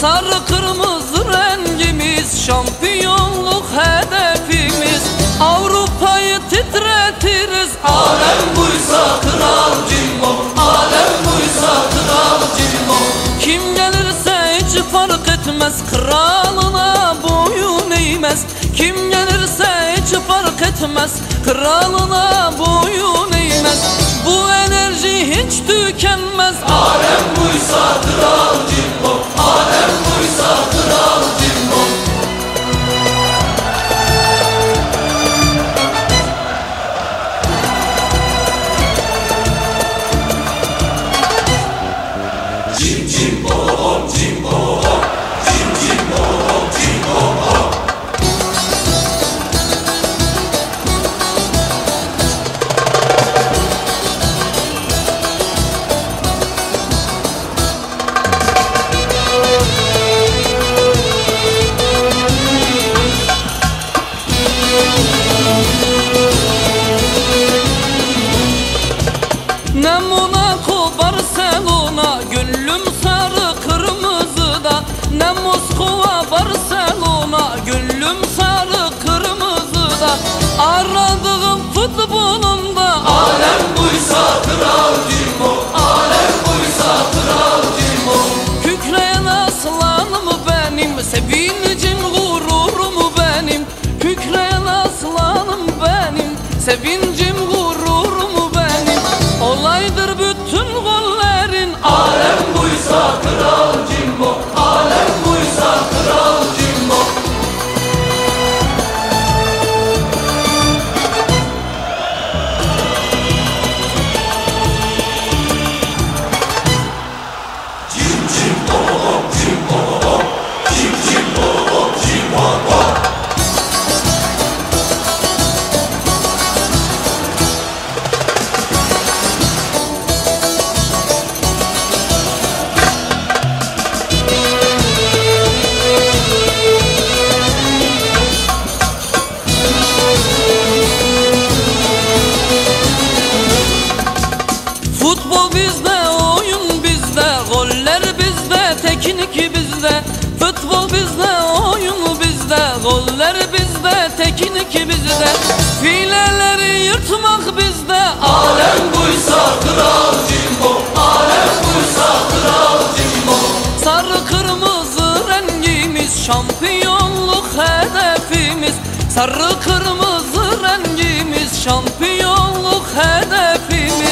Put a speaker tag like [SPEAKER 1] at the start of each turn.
[SPEAKER 1] Sarı kırmızı rengimiz şampiyonluk hedefimiz. Avrupa'yı titretiriz. Alem buysa kral Cimbo Alem buysa kral Cimbo. Kim gelirse hiç fark etmez Kralına boyun eğmez. Kim gelirse hiç fark etmez Kralına boyun tükenmez. Alem buysa kral Cimbo Alem buysa kral Monaco Barcelona Gönlüm sarı kırmızıda. Ne Moskova Barcelona Gönlüm sarı kırmızıda. Aradığım futbolunda Alem buysa kral Cimbo Alem buysa kral Cimbo Kükreyen aslanım benim Sevincim gururum benim? Kükreyen aslanım benim Sevincim gururum teknik bizde. Futbol bizde, oyun bizde, goller bizde, teknik bizde. Fileleri yırtmak bizde. Alem buysa kral Cimbo, alem buysa kral Cimbo. Sarı kırmızı rengimiz şampiyonluk hedefimiz. Sarı kırmızı rengimiz şampiyonluk hedefimiz.